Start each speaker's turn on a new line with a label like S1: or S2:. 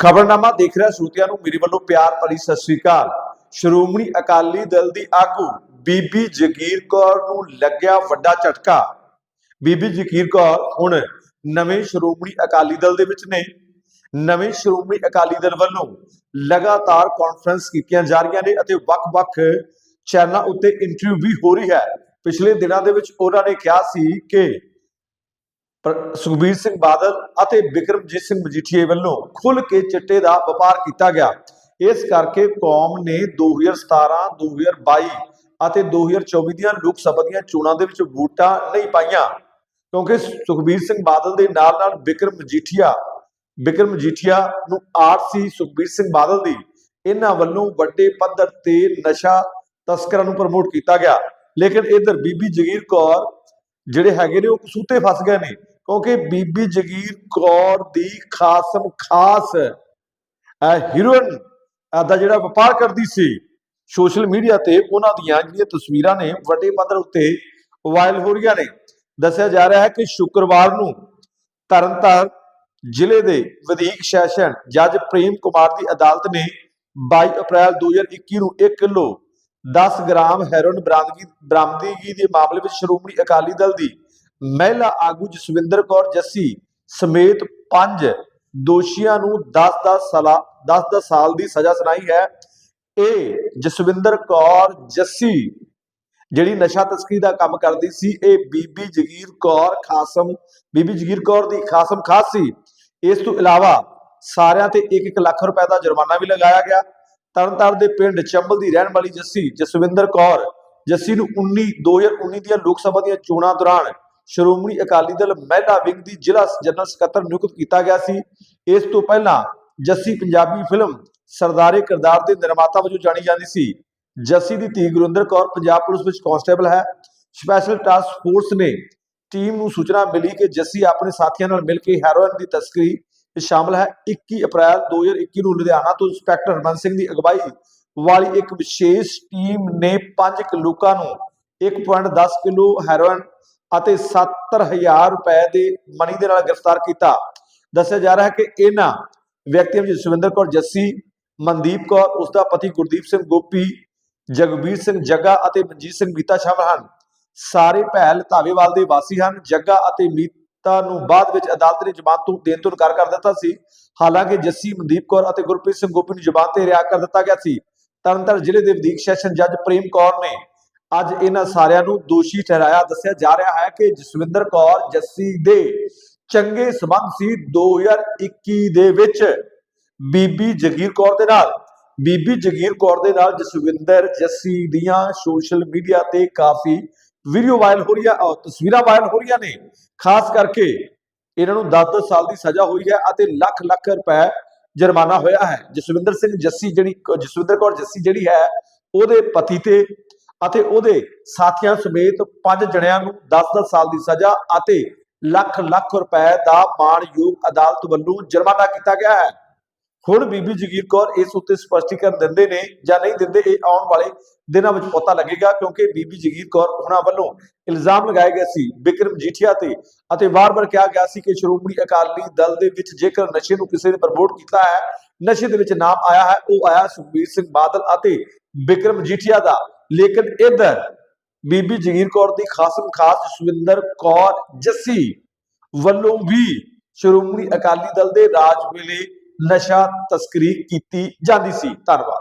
S1: ਖਬਰਨਾਮਾ ਦੇਖ ਰਿਹਾ ਸਰੋਤਿਆਂ ਨੂੰ, ਮੇਰੇ ਵੱਲੋਂ ਪਿਆਰ ਭਰੀ ਸਤਿ ਸ੍ਰੀ ਅਕਾਲ। ਸ਼੍ਰੋਮਣੀ ਅਕਾਲੀ ਦਲ ਦੀ ਆਗੂ ਬੀਬੀ ਜਗੀਰ ਕੌਰ ਨੂੰ ਲੱਗਿਆ ਵੱਡਾ ਝਟਕਾ। ਬੀਬੀ ਜਗੀਰ ਕੌਰ ਹੁਣ ਨਵੇਂ ਸ਼੍ਰੋਮਣੀ ਅਕਾਲੀ ਦਲ ਦੇ ਵਿੱਚ ਨੇ। ਨਵੇਂ ਸ਼੍ਰੋਮਣੀ ਅਕਾਲੀ ਦਲ ਵੱਲੋਂ ਲਗਾਤਾਰ ਕਾਨਫਰੰਸ ਕੀਤੀਆਂ ਜਾ ਰਹੀਆਂ ਨੇ ਅਤੇ ਵੱਖ-ਵੱਖ ਚੈਨਲਾਂ ਉੱਤੇ ਇੰਟਰਵਿਊ ਵੀ ਹੋ ਰਹੀ ਹੈ। ਪਿਛਲੇ ਦਿਨਾਂ ਦੇ ਵਿੱਚ ਉਹਨਾਂ ਨੇ ਕਿਹਾ ਸੀ ਕਿ ਸੁਖਬੀਰ ਸਿੰਘ ਬਾਦਲ ਅਤੇ ਬਿਕਰਮਜੀਤ ਸਿੰਘ ਮਜੀਠੀਏ ਵੱਲੋਂ ਖੁੱਲ ਕੇ ਚਿੱਟੇ ਦਾ ਵਪਾਰ ਕੀਤਾ ਗਿਆ। ਇਸ ਕਰਕੇ ਕੌਮ ਨੇ 2017 2022 ਅਤੇ 2024 ਦੀਆਂ ਲੋਕ ਸਭਾ ਦੀਆਂ ਚੋਣਾਂ ਦੇ ਵਿੱਚ ਵੋਟਾਂ ਨਹੀਂ ਪਾਈਆਂ। ਕਿਉਂਕਿ ਸੁਖਬੀਰ ਸਿੰਘ ਬਾਦਲ ਦੇ ਨਾਲ ਨਾਲ ਬਿਕਰਮ ਮਜੀਠੀਆ ਬਿਕਰਮ ਮਜੀਠੀਆ ਨੂੰ ਆੜ ਸੀ ਸੁਖਬੀਰ ਸਿੰਘ ਬਾਦਲ ਦੀ। ਇਹਨਾਂ ਵੱਲੋਂ ਵੱਡੇ ਪੱਧਰ ਤੇ ਨਸ਼ਾ ਤਸਕਰਾਂ ਨੂੰ ਪ੍ਰਮੋਟ ਕੀਤਾ ਗਿਆ। ਲੇਕਿਨ ਇਧਰ ਬੀਬੀ ਜਗੀਰ ਕੌਰ ਜਿਹੜੇ ਹੈਗੇ ਨੇ ਉਹ ਕਸੂਤੇ ਫਸ ਗਏ ਨੇ। ਕਿਉਂਕਿ ਬੀਬੀ ਜਗੀਰ ਕੌਰ ਦੀ ਖਾਸਮ ਖਾਸ ਹੀਰੋਇਨ ਦਾ ਜਿਹੜਾ ਵਪਾਰ ਕਰਦੀ ਸੀ ਸੋਸ਼ਲ ਮੀਡੀਆ ਤੇ, ਉਹਨਾਂ ਦੀਆਂ ਜਿਹੜੀਆਂ ਤਸਵੀਰਾਂ ਨੇ, ਵੱਡੇ ਪੱਧਰ ਉੱਤੇ ਵਾਇਰਲ ਹੋ ਰਹੀਆਂ ਨੇ। ਦੱਸਿਆ ਜਾ ਰਿਹਾ ਹੈ ਕਿ ਸ਼ੁੱਕਰਵਾਰ ਨੂੰ ਤਰਨਤਾਰਨ ਜ਼ਿਲ੍ਹੇ ਦੇ ਵਧੀਕ ਸੈਸ਼ਨ ਜੱਜ ਪ੍ਰੇਮ ਕੁਮਾਰ ਦੀ ਅਦਾਲਤ ਨੇ 22 ਅਪ੍ਰੈਲ 2021 ਨੂੰ 1 ਕਿਲੋ 10 ਗ੍ਰਾਮ ਹੈਰੋਇਨ ਬਰਾਮਦਗੀ ਬਰਾਮਦਗੀ ਦੇ ਮਾਮਲੇ ਵਿੱਚ ਸ਼੍ਰੋਮਣੀ ਅਕਾਲੀ ਦਲ ਦੀ ਮਹਿਲਾ ਆਗੂ ਜਸਵਿੰਦਰ ਕੌਰ ਜੱਸੀ ਸਮੇਤ ਪੰਜ ਦੋਸ਼ੀਆਂ ਨੂੰ 10-10 ਸਾਲਾ 10-10 ਸਾਲ ਦੀ ਸਜ਼ਾ ਸੁਣਾਈ ਹੈ। ਇਹ ਜਸਵਿੰਦਰ ਕੌਰ ਜੱਸੀ, ਜਿਹੜੀ ਨਸ਼ਾ ਤਸਕਰੀ ਦਾ ਕੰਮ ਕਰਦੀ ਸੀ। ਇਹ ਬੀਬੀ ਜਗੀਰ ਕੌਰ ਖਾਸਮ, ਬੀਬੀ ਜਗੀਰ ਕੌਰ ਦੀ ਖਾਸਮ ਖਾਸ ਸੀ। ਇਸ ਤੋਂ ਇਲਾਵਾ ਸਾਰਿਆਂ ਤੇ 1-1 ਲੱਖ ਰੁਪਏ ਦਾ ਜੁਰਮਾਨਾ ਵੀ ਲਗਾਇਆ ਗਿਆ। ਤਰਨਤਾਰਨ ਦੇ ਪਿੰਡ ਚੰਬਲ ਦੀ ਰਹਿਣ ਵਾਲੀ ਜੱਸੀ ਜਸਵਿੰਦਰ ਕੌਰ ਜੱਸੀ ਨੂੰ 19 2019 ਦੀਆਂ ਲੋਕ ਸਭਾ ਦੀਆਂ ਚੋਣਾਂ ਦੌਰਾਨ ਸ਼੍ਰੋਮਣੀ ਅਕਾਲੀ ਦਲ ਮਹਿਲਾ ਵਿੰਗ ਦੀ ਜ਼ਿਲ੍ਹਾ ਜਨਰਲ ਸਕੱਤਰ ਨਿਯੁਕਤ ਕੀਤਾ ਗਿਆ ਸੀ। ਇਸ ਤੋਂ ਪਹਿਲਾਂ ਜੱਸੀ ਪੰਜਾਬੀ ਫਿਲਮ ਸਰਦਾਰੇ ਕਿਰਦਾਰ ਦੇ ਨਿਰਮਾਤਾ ਵਜੋਂ ਜਾਣੀ ਜਾਂਦੀ ਸੀ। ਜੱਸੀ ਦੀ ਧੀ ਗੁਰਿੰਦਰ ਕੌਰ ਪੰਜਾਬ ਪੁਲਿਸ ਵਿੱਚ ਕਾਂਸਟੇਬਲ ਹੈ। ਸਪੈਸ਼ਲ ਟਾਸਕ ਫੋਰਸ ਨੇ ਟੀਮ ਨੂੰ ਸੂਚਨਾ ਮਿਲੀ ਕਿ ਜੱਸੀ ਆਪਣੇ ਸਾਥੀਆਂ ਨਾਲ ਮਿਲ ਕੇ ਹੈਰੋਇਨ ਦੀ ਤਸਕਰੀ ਵਿੱਚ ਸ਼ਾਮਲ ਹੈ। 21 ਅਪ੍ਰੈਲ 2021 ਨੂੰ ਲੁਧਿਆਣਾ ਤੋਂ ਇੰਸਪੈਕਟਰ ਹਰਮਨ ਸਿੰਘ ਦੀ ਅਗਵਾਈ ਵਾਲੀ ਇੱਕ ਵਿਸ਼ੇਸ਼ ਟੀਮ ਨੇ 5 ਲੋਕਾਂ ਨੂੰ 1.10 ਕਿਲੋ ਹੈਰੋਇਨ ਅਤੇ 70000 ਰੁਪਏ ਦੇ ਮਨੀ ਦੇ ਨਾਲ ਗ੍ਰਿਫਤਾਰ ਕੀਤਾ। ਦੱਸਿਆ ਜਾ ਰਿਹਾ ਹੈ ਕਿ ਇਹਨਾਂ ਵਿਅਕਤੀਆਂ ਵਿੱਚ ਜਸਵਿੰਦਰ ਕੌਰ ਜੱਸੀ, ਮਨਦੀਪ ਕੌਰ ਉਸ ਦਾ ਪਤੀ ਗੁਰਦੀਪ ਸਿੰਘ ਗੋਪੀ ਜਗਬੀਰ ਸਿੰਘ ਜੱਗਾ ਅਤੇ ਮਨਜੀਤ ਸਿੰਘ ਮੀਤਾ ਸ਼ਾਮਲ ਹਨ। ਸਾਰੇ ਭੈਲ ਧਾਵੇਵਾਲ ਦੇ ਵਾਸੀ ਹਨ। ਜੱਗਾ ਅਤੇ ਮੀਤਾ ਨੂੰ ਬਾਅਦ ਵਿੱਚ ਅਦਾਲਤ ਨੇ ਜ਼ਮਾਨਤ ਤੋਂ ਦੇਣ ਤੋਂ ਇਨਕਾਰ ਕਰ ਦਿੱਤਾ ਸੀ। ਹਾਲਾਂਕਿ ਜੱਸੀ, ਮਨਦੀਪ ਕੌਰ ਅਤੇ ਗੁਰਪ੍ਰੀਤ ਸਿੰਘ ਗੋਪੀ ਨੂੰ ਜ਼ਮਾਨਤ ਤੇ ਰਿਹਾ ਕਰ ਦਿੱਤਾ ਗਿਆ ਸੀ। ਤਰਨਤਾਰਨ ਜ਼ਿਲ੍ਹੇ ਦੇ ਵਧੀਕ ਸੈਸ਼ਨ ਜੱਜ ਪ੍ਰੇਮ ਕੌਰ ਨੇ ਅੱਜ ਇਹਨਾਂ ਸਾਰਿਆਂ ਨੂੰ ਦੋਸ਼ੀ ਠਹਿਰਾਇਆ, ਦੱਸਿਆ ਜਾ ਰਿਹਾ ਹੈ ਕਿ ਜਸਵਿੰਦਰ ਕੌਰ ਜੱਸੀ ਦੇ ਚੰਗੇ ਸਬੰਧ ਸੀ 2021 ਦੇ ਵਿੱਚ। ਬੀਬੀ ਜਗੀਰ ਕੌਰ ਦੇ ਨਾਲ, ਬੀਬੀ ਜਗੀਰ ਕੌਰ ਦੇ ਨਾਲ ਜਸਵਿੰਦਰ ਜੱਸੀ ਦੀਆਂ ਸੋਸ਼ਲ ਮੀਡੀਆ ਤੇ ਕਾਫੀ ਵੀਡੀਓ ਵਾਇਰਲ ਹੋ ਰਹੀਆਂ ਔਰ ਤਸਵੀਰਾਂ ਵਾਇਰਲ ਹੋ ਰਹੀਆਂ ਨੇ। ਖਾਸ ਕਰਕੇ ਇਹਨਾਂ ਨੂੰ 10-10 ਸਾਲ ਦੀ ਸਜ਼ਾ ਹੋਈ ਹੈ ਅਤੇ ਲੱਖ ਲੱਖ ਰੁਪਏ ਜੁਰਮਾਨਾ ਹੋਇਆ ਹੈ। ਜਸਵਿੰਦਰ ਸਿੰਘ ਜੱਸੀ ਜਿਹੜੀ, ਜਸਵਿੰਦਰ ਕੌਰ ਜੱਸੀ ਜਿਹੜੀ ਹੈ, ਉਹਦੇ ਪਤੀ ਤੇ ਅਤੇ ਉਹਦੇ ਸਾਥੀਆਂ ਸਮੇਤ ਪੰਜ ਜਣਿਆਂ ਨੂੰ 10-10 ਸਾਲ ਦੀ ਸਜ਼ਾ ਅਤੇ ਲੱਖ ਲੱਖ ਰੁਪਏ ਦਾ ਮਾਣਯੋਗ ਅਦਾਲਤ ਵੱਲੋਂ ਜੁਰਮਾਨਾ ਕੀਤਾ ਗਿਆ ਹੈ। ਹੁਣ ਬੀਬੀ ਜਗੀਰ ਕੌਰ ਇਸ ਉੱਤੇ ਸਪਸ਼ਟੀਕਰਨ ਦਿੰਦੇ ਨੇ ਜਾਂ ਨਹੀਂ ਦਿੰਦੇ ਇਹ ਆਉਣ ਵਾਲੇ ਦਿਨਾਂ ਵਿੱਚ ਪਤਾ ਲੱਗੇਗਾ ਕਿਉਂਕਿ ਬੀਬੀ ਜਗੀਰ ਕੌਰ ਉਹਨਾਂ ਵੱਲੋਂ ਇਲਜ਼ਾਮ ਲਗਾਏ ਗਏ ਸੀ ਬਿਕਰਮ ਜੀਠੀਆ ਤੇ ਅਤੇ ਵਾਰ-ਵਾਰ ਕਿਹਾ ਗਿਆ ਸੀ ਕਿ ਸ਼੍ਰੋਮਣੀ ਅਕਾਲੀ ਦਲ ਦੇ ਵਿੱਚ ਜੇਕਰ ਨਸ਼ੇ ਨੂੰ ਕਿਸੇ ਨੇ ਪ੍ਰਮੋਟ ਕੀਤਾ ਹੈ, ਨਸ਼ੇ ਦੇ ਵਿੱਚ ਨਾਮ ਆਇਆ ਹੈ, ਉਹ ਆਇਆ ਸੁਖਬੀਰ ਸਿੰਘ ਬਾਦਲ ਅਤੇ ਬਿਕਰਮ ਜੀਠੀਆ ਦਾ। ਲੇਕਿਨ ਇਧਰ ਬੀਬੀ ਜਗੀਰ ਕੌਰ ਦੀ ਖਾਸਮ ਖਾਸ ਜਸਵਿੰਦਰ ਕੌਰ ਜੱਸੀ ਵੱਲੋਂ ਵੀ ਸ਼੍ਰੋਮਣੀ ਅਕਾਲੀ ਦਲ ਦੇ ਰਾਜ ਵੇਲੇ ਨਸ਼ਾ ਤਸਕਰੀ ਕੀਤੀ ਜਾਂਦੀ ਸੀ। ਧੰਨਵਾਦ।